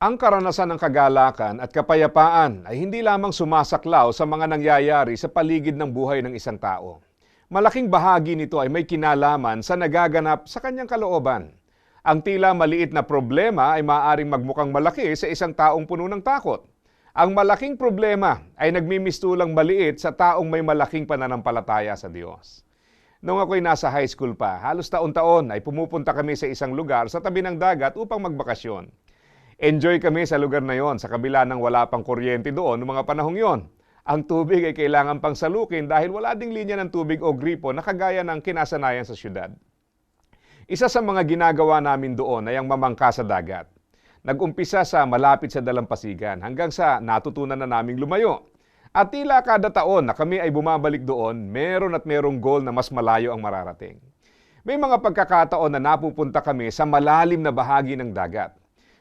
Ang karanasan ng kagalakan at kapayapaan ay hindi lamang sumasaklaw sa mga nangyayari sa paligid ng buhay ng isang tao. Malaking bahagi nito ay may kinalaman sa nagaganap sa kanyang kalooban. Ang tila maliit na problema ay maaaring magmukhang malaki sa isang taong puno ng takot. Ang malaking problema ay nagmimistulang maliit sa taong may malaking pananampalataya sa Diyos. Noong ako'y nasa high school pa, halos taon-taon ay pumupunta kami sa isang lugar sa tabi ng dagat upang magbakasyon. Enjoy kami sa lugar na yon sa kabila ng wala pang kuryente doon noong mga panahong yon. Ang tubig ay kailangan pang salukin dahil wala ding linya ng tubig o gripo na kagaya ng kinasanayan sa syudad. Isa sa mga ginagawa namin doon ay ang mamangka sa dagat. Nag-umpisa sa malapit sa dalampasigan hanggang sa natutunan na naming lumayo. At tila kada taon na kami ay bumabalik doon, meron at merong goal na mas malayo ang mararating. May mga pagkakataon na napupunta kami sa malalim na bahagi ng dagat.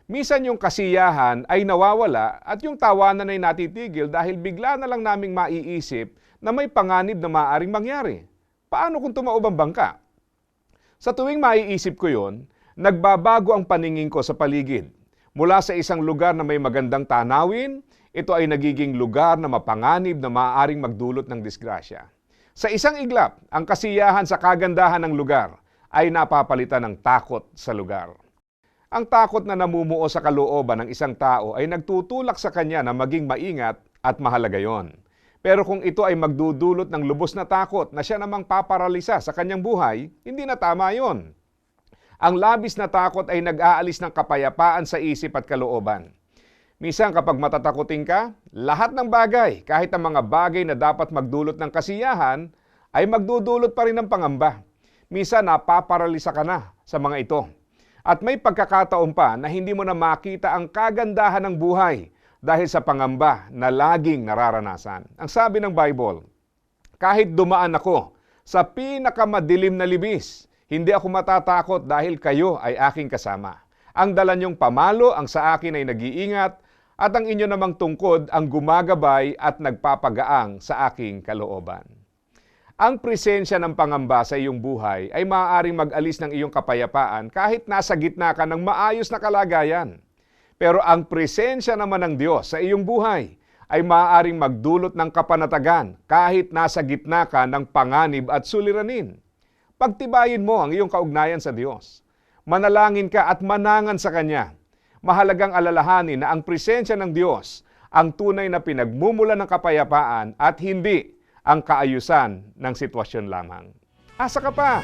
Misan yung kasiyahan ay nawawala at yung tawanan ay natitigil dahil bigla na lang naming maiisip na may panganib na maaaring mangyari. Paano kung tumaob ang bangka? Sa tuwing maiisip ko yon, nagbabago ang paningin ko sa paligid. Mula sa isang lugar na may magandang tanawin, ito ay nagiging lugar na mapanganib na maaaring magdulot ng disgrasya. Sa isang iglap, ang kasiyahan sa kagandahan ng lugar ay napapalitan ng takot sa lugar. Ang takot na namumuo sa kalooban ng isang tao ay nagtutulak sa kanya na maging maingat at mahalaga yon. Pero kung ito ay magdudulot ng lubos na takot na siya namang paparalisa sa kanyang buhay, hindi na tama yon. Ang labis na takot ay nag-aalis ng kapayapaan sa isip at kalooban. Minsan kapag matatakotin ka, lahat ng bagay, kahit ang mga bagay na dapat magdulot ng kasiyahan, ay magdudulot pa rin ng pangamba. Minsan napaparalisa ka na sa mga ito. At may pagkakataon pa na hindi mo na makita ang kagandahan ng buhay dahil sa pangamba na laging nararanasan. Ang sabi ng Bible, kahit dumaan ako sa pinakamadilim na libis, hindi ako matatakot dahil kayo ay aking kasama. Ang dala niyong pamalo ang sa akin ay nag-iingat at ang inyo namang tungkod ang gumagabay at nagpapagaang sa aking kalooban. Ang presensya ng pangamba sa iyong buhay ay maaaring mag-alis ng iyong kapayapaan kahit nasa gitna ka ng maayos na kalagayan. Pero ang presensya naman ng Diyos sa iyong buhay ay maaaring magdulot ng kapanatagan kahit nasa gitna ka ng panganib at suliranin. Pagtibayin mo ang iyong kaugnayan sa Diyos. Manalangin ka at manangan sa Kanya. Mahalagang alalahanin na ang presensya ng Diyos ang tunay na pinagmumula ng kapayapaan at hindi ang kaayusan ng sitwasyon lamang. Asa ka pa?